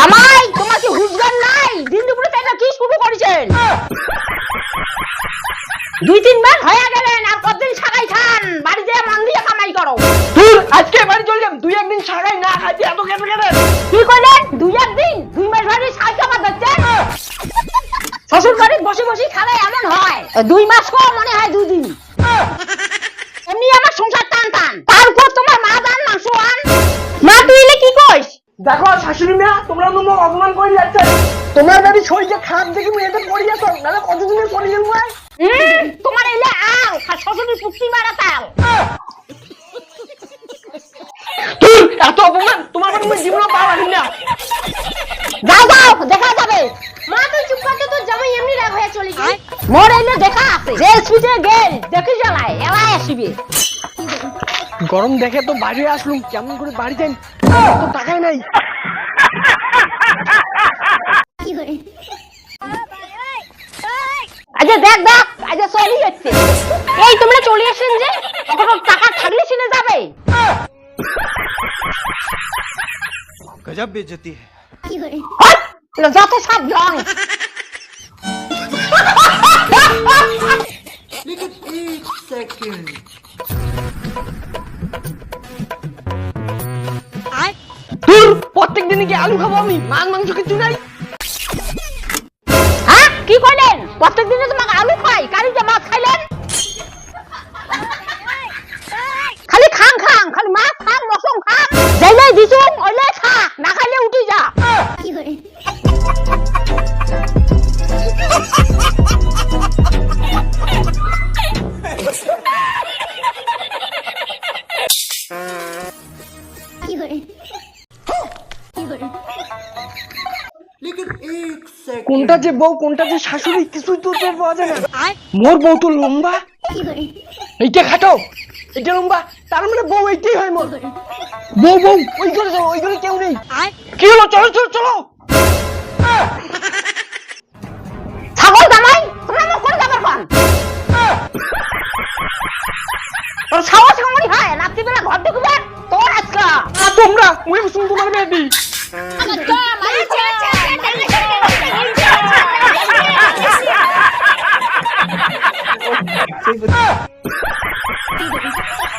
জামাই তোমার কি হুঁশজ্ঞান নাই? দিন দুপুরে তাইটা কি শুরু করেছেন। দুই তিনবার হয়ে গেলেন আর কতদিন সাগাই খান? বাড়িতে মন দিয়ে কামাই করো। তুই আজকে বাড়ি চলে যাম দুই একদিন সাগাই না খাইছি এত কেন কেন কি কইলেন দুই একদিন? দুই মাস ধরে সাগাই খাবার দিচ্ছেন শ্বশুর বাড়ি বসে বসে খালে এমন হয়। দুই মাস কম মনে হয় দুই দিন। দেখো শাশুড়ি মেয়া তোমরা তো অপমান করে যাচ্ছে। তোমার বাড়ি শরীরটা খারাপ দেখে মেয়েটা পড়ে যেত নাহলে কতদিনে পড়ে যাব তোমার এলে আও আর শ্বশুরের পুক্তি মারা তাও এত অপমান তোমার বাড়ি মই জীবনে পাওয়া না যাও যাও দেখা যাবে। মা তুই চুপ করতে তোর জামাই এমনি রাগ হয়ে চলে গেল মোর এলে দেখা আছে। যে সুইটে গেল। দেখি জ্বালায় এলাই আসিবে। গরম দেখে তো বাড়ি আসলুম কেমন করে বাড়ি যাই? তো টাকাই নাই। আচ্ছা দেখ দেখ আচ্ছা চলে যাচ্ছে। এই তোমরা চলে আসেন যে এখন টাকা থাকলে যাবে। গজব বেজতি যত সব second. প্রত্যেক দিনে কি আলু খাব আমি? মাছ মাংস কিছু নাই। হ্যাঁ? কি করলেন? প্রত্যেক দিনে তোমাকে আলু খাই। কারি যে মাছ খাইলেন? খালি খাং খাং খালি মাছ খাং রসম খাং যাইলে দিছু ওইলে খা না খাইলে উঠি যা। কোনটা যে বউ কোনটা যে শাশুড়ি কিছুই তো টের পাওয়া যায় না। মোর বউ তো লম্বা। এইটা খাটো। এটা লম্বা। তার মানে বউ এইটাই হয় মোর। বউ বউ ওই করে চলো ওই করে কেউ নেই। কি হলো? চলো চলো চলো। ছাগল জামাই তোমরা মুখ করে যাবার পান তোর সাহস কেমনই হয় রাত্রিবেলা ঘর ঢুকবে তোর আজকা। তোমরা? ওই শুন তোমার বেবি